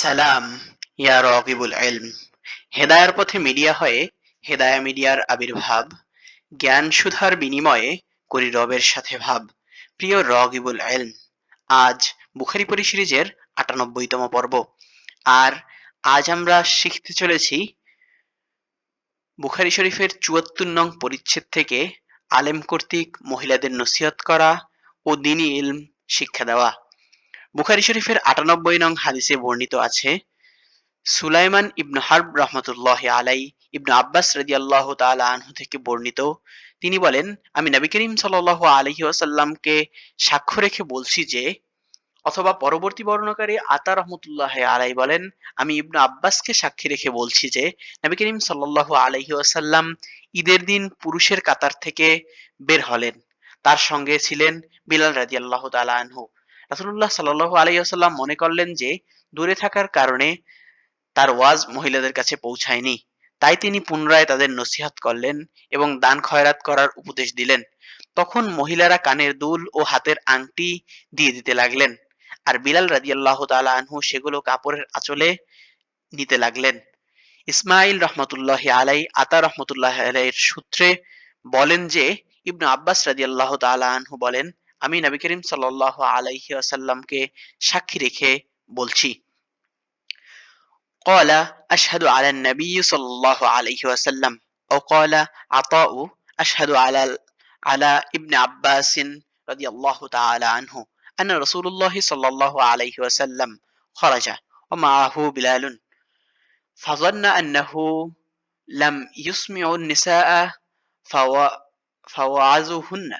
সালাম, ইয়া রকিবুল ইলম। হেদায়ার পথে মিডিয়া হয়ে, হেদায়া মিডিয়ার আবির্ভাব, জ্ঞান সুধার বিনিময়ে করি রবের সাথে ভাব। প্রিয় রগিবুল ইলম, আজ বুখারি পরি সিরিজের আটানব্বইতম পর্ব। আর আজ আমরা শিখতে চলেছি বুখারি শরীফের চুয়াত্তর নং পরিচ্ছেদ থেকে আলেম কর্তৃক মহিলাদের নসিহত করা ও দিনী ইলম শিক্ষা দেওয়া। বুখারি শরীফের আটানব্বই নং হাদিসে বর্ণিত আছে, সুলাইমান ইবনু হার্ব রহমতুল্লাহ আলাই ইবনু আব্বাস রাজি আল্লাহ আনহু থেকে বর্ণিত, তিনি বলেন, আমি নবী করিম সাল আলহি আসাল্লামকে সাক্ষ্য রেখে বলছি যে, অথবা পরবর্তী বর্ণকারী আতা রহমতুল্লাহ আলাই বলেন, আমি ইবনু আব্বাসকে সাক্ষী রেখে বলছি যে, নবী করিম সাল্লাহ আলহি আসাল্লাম ঈদের দিন পুরুষের কাতার থেকে বের হলেন। তার সঙ্গে ছিলেন বিলাল রাজি আল্লাহ আনহু। রাসুল্লাহ সাল্লাহ আলাইসাল্লাম মনে করলেন যে দূরে থাকার কারণে তার ওয়াজ মহিলাদের কাছে পৌঁছায়নি। তাই তিনি পুনরায় তাদের নসিহাত করলেন এবং দান খয়রাত করার উপদেশ দিলেন। তখন মহিলারা কানের দুল ও হাতের আংটি দিয়ে দিতে লাগলেন আর বিলাল রাজিয়াল্লাহ তালা আনহু সেগুলো কাপড়ের আঁচলে নিতে লাগলেন। ইসমাইল রহমতুল্লাহ আলাই, আতা রহমতুল্লাহ আলাইয়ের সূত্রে বলেন যে ইবনু আব্বাস রাজিয়াল্লাহ তালা আনহু বলেন আমি নবী করিম সাল্লাহ আলাইহি আসাল্লামকে সাক্ষী রেখে বলছি قال أشهد على النبي صلى الله عليه وسلم أو قال عطاء أشهد على على ابن عباس رضي الله تعالى عنه أن رسول الله صلى الله عليه وسلم خرج ومعه بلال فظن أنه لم يسمع النساء فوعزهن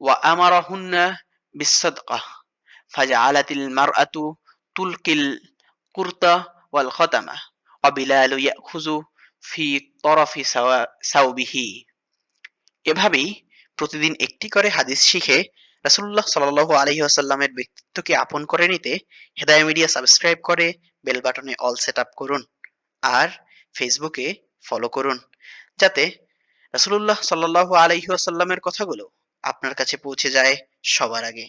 وأمرهن بالصدقة فجعلت المرأة تلقي القرطة والختمة وبلال يأخذ في طرف ثوبه এভাবেই প্রতিদিন একটি করে হাদিস শিখে রাসুল্লাহ সাল আলহি আসাল্লামের ব্যক্তিত্বকে আপন করে নিতে হেদায় মিডিয়া সাবস্ক্রাইব করে বেল বাটনে অল সেট আপ করুন আর ফেসবুকে ফলো করুন যাতে রাসুল্লাহ সাল্লাহ আলহি আসাল্লামের কথাগুলো আপনার কাছে পৌঁছে যায় সবার আগে।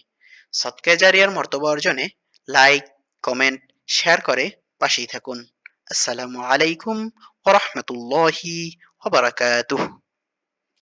সৎকায় জারিয়ার মর্তবা অর্জনে লাইক কমেন্ট শেয়ার করে পাশেই থাকুন। আসসালামু আলাইকুম ওরহমতুল্লাহি ওবরাকাতুহ